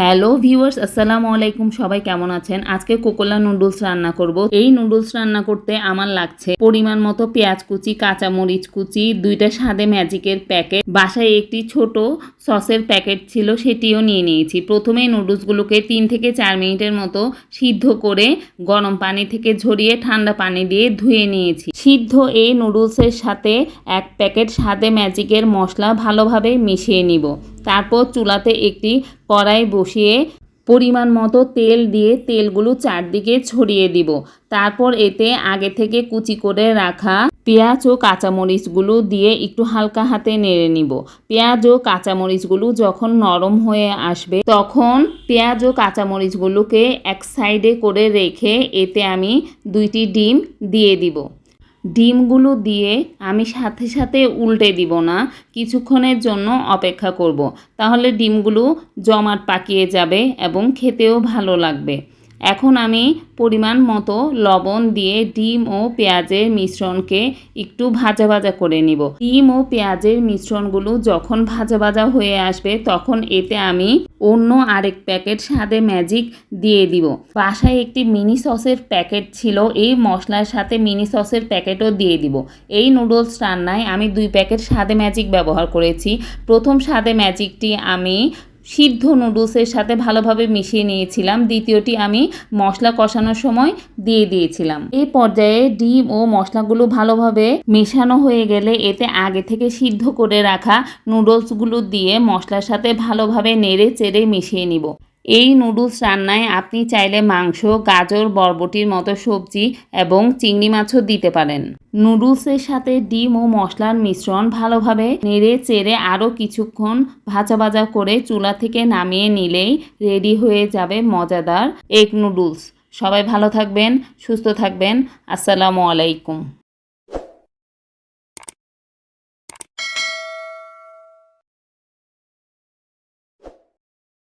Hello viewers, আসসালামু আলাইকুম। সবাই কেমন আছেন? আজকে কোকোলা নুডলস রান্না করব। এই নুডলস রান্না করতে আমার লাগছে পরিমাণ মতো পেঁয়াজ কুচি কাঁচা মরিচ কুচি, দুইটা সাদে ম্যাজিকের প্যাকেট। বাসায় একটি ছোট সসের প্যাকেট ছিল, সেটিও নিয়ে নিয়েছি। প্রথমে নুডলসগুলোকে তিন থেকে চার মিনিটের মতো সিদ্ধ করে গরম পানি থেকে ঝরিয়ে ঠান্ডা পানি দিয়ে ধুয়ে নিয়েছি। সিদ্ধ এই নুডলসের সাথে এক প্যাকেট সাদে ম্যাজিকের মশলা ভালোভাবে মিশিয়ে নিব। তারপর চুলাতে একটি কড়াই বসিয়ে পরিমাণ মতো তেল দিয়ে তেলগুলো চারদিকে ছড়িয়ে দিব। তারপর এতে আগে থেকে কুচি করে রাখা পেঁয়াজ ও কাঁচামরিচগুলো দিয়ে একটু হালকা হাতে নেড়ে নিব। পেঁয়াজ ও কাঁচামরিচগুলো যখন নরম হয়ে আসবে, তখন পেঁয়াজ ও কাঁচামরিচগুলোকে এক সাইডে করে রেখে এতে আমি দুইটি ডিম দিয়ে দিব। ডিমগুলো দিয়ে আমি সাথে সাথে উল্টে দিব না, কিছুক্ষণের জন্য অপেক্ষা করব। তাহলে ডিমগুলো জমাট পাকিয়ে যাবে এবং খেতেও ভালো লাগবে এখন আমি পরিমাণ মতো লবণ দিয়ে ডিম ও পেঁয়াজের মিশ্রণকে একটু ভাজা ভাজা করে নিব। ডিম ও পেঁয়াজের মিশ্রণগুলো যখন ভাজা ভাজা হয়ে আসবে, তখন এতে আমি অন্য আরেক প্যাকেট স্বাদে ম্যাজিক দিয়ে দিব। বাসায় একটি মিনি সসের প্যাকেট ছিল, এই মশলার সাথে মিনি সসের প্যাকেটও দিয়ে দিব। এই নুডলস রান্নায় আমি দুই প্যাকেট স্বাদে ম্যাজিক ব্যবহার করেছি। প্রথম স্বাদে ম্যাজিকটি আমি সিদ্ধ নুডলসের সাথে ভালোভাবে মিশিয়ে নিয়েছিলাম। দ্বিতীয়টি আমি মশলা কষানোর সময় দিয়ে দিয়েছিলাম। এই পর্যায়ে ডিম ও মশলাগুলো ভালোভাবে মেশানো হয়ে গেলে এতে আগে থেকে সিদ্ধ করে রাখা নুডলসগুলো দিয়ে মশলার সাথে ভালোভাবে নেড়ে চেড়ে মিশিয়ে নিব। এই নুডলস রান্নায় আপনি চাইলে মাংস, গাজর, বরবটির মতো সবজি এবং চিংড়ি মাছও দিতে পারেন। নুডলসের সাথে ডিম ও মশলার মিশ্রণ ভালোভাবে নেড়ে চেড়ে আরও কিছুক্ষণ ভাজা ভাজা করে চুলা থেকে নামিয়ে নিলেই রেডি হয়ে যাবে মজাদার এগ নুডলস। সবাই ভালো থাকবেন, সুস্থ থাকবেন। আসসালামু আলাইকুম।